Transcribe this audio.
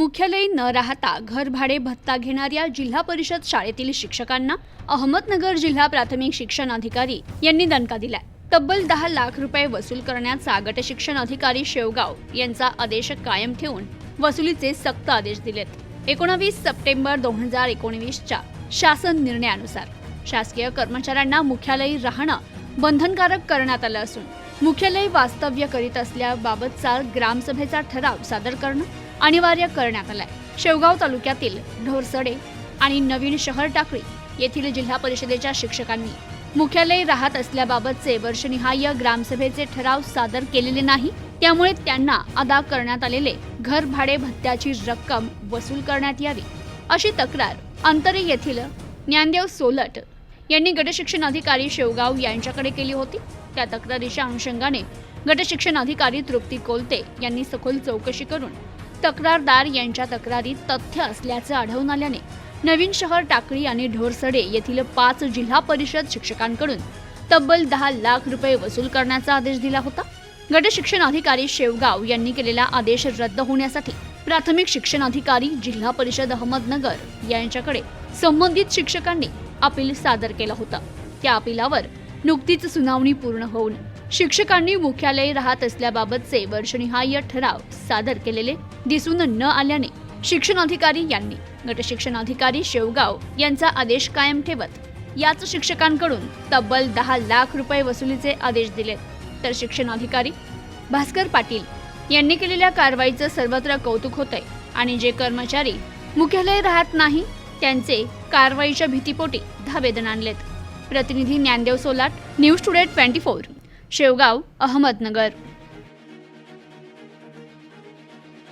मुख्यालय न राहता घरभाडे भत्ता घेणाऱ्या जिल्हा परिषद शाळेतील शिक्षकांना अहमदनगर जिल्हा प्राथमिक शिक्षण अधिकारी यांनी दणका दिलाय. तब्बल दहा लाख रुपये वसूल करण्याचा गट शिक्षण अधिकारी शेवगाव यांचा आदेश कायम ठेवून वसुलीचे सक्त आदेश दिलेत. एकोणावीस सप्टेंबर दोन हजार एकोणवीसच्या शासन निर्णयानुसार शासकीय कर्मचाऱ्यांना मुख्यालयी राहणं बंधनकारक करण्यात आलं असून मुख्यालयी वास्तव्य करीत असल्याबाबतचा ग्रामसभेचा ठराव सादर करणं अनिवार्य करण्यात आलाय. शेवगाव तालुक्यातील ढोरसडे आणि नवीन शहर टाकळी येथील जिल्हा परिषदेच्या शिक्षकांनी मुख्यालय राहत असल्याबाबतचे वर्षनिहाय ग्रामसभेचे ठराव सादर केलेले नाही त्यामुळे त्यांना अदा करण्यात आलेले घर भाडे भत्त्याची रक्कम वसूल करण्यात यावी अशी तक्रार अंतरे येथील ज्ञानदेव सोलट यांनी गटशिक्षण अधिकारी शेवगाव यांच्याकडे केली होती. त्या तक्रारीच्या अनुषंगाने गटशिक्षण अधिकारी तृप्ती कोलते यांनी सखोल चौकशी करून तक्रारदार यांच्या तक्रारीत तथ्य असल्याचं आढळून आल्याने नवीन शहर टाकळी आणि ढोरसडे येथील पाच जिल्हा परिषद शिक्षकांकडून तब्बल दहा लाख रुपये वसूल करण्याचा आदेश दिला होता. गट शिक्षण अधिकारी शेवगाव यांनी केलेला आदेश रद्द होण्यासाठी प्राथमिक शिक्षण अधिकारी जिल्हा परिषद अहमदनगर यांच्याकडे संबंधित शिक्षकांनी अपील सादर केलं होतं. त्या अपिलावर नुकतीच सुनावणी पूर्ण होऊन शिक्षकांनी मुख्यालय राहत असल्याबाबतचे वर्षनिहाय ठराव सादर केलेले दिसून न आल्याने शिक्षण अधिकारी यांनी गटशिक्षणाधिकारी शेवगाव यांचा आदेश कायम ठेवत याच शिक्षकांकडून तब्बल दहा लाख रुपये वसुलीचे आदेश दिलेत तर शिक्षणाधिकारी भास्कर पाटील यांनी केलेल्या कारवाईचं सर्वत्र कौतुक होतंय आणि जे कर्मचारी मुख्यालय राहत नाही त्यांचे कारवाईच्या भीतीपोटी धावेदन आणलेत. प्रतिनिधी Dnyandev Solat news today twenty four. Shevgaon Ahmednagar.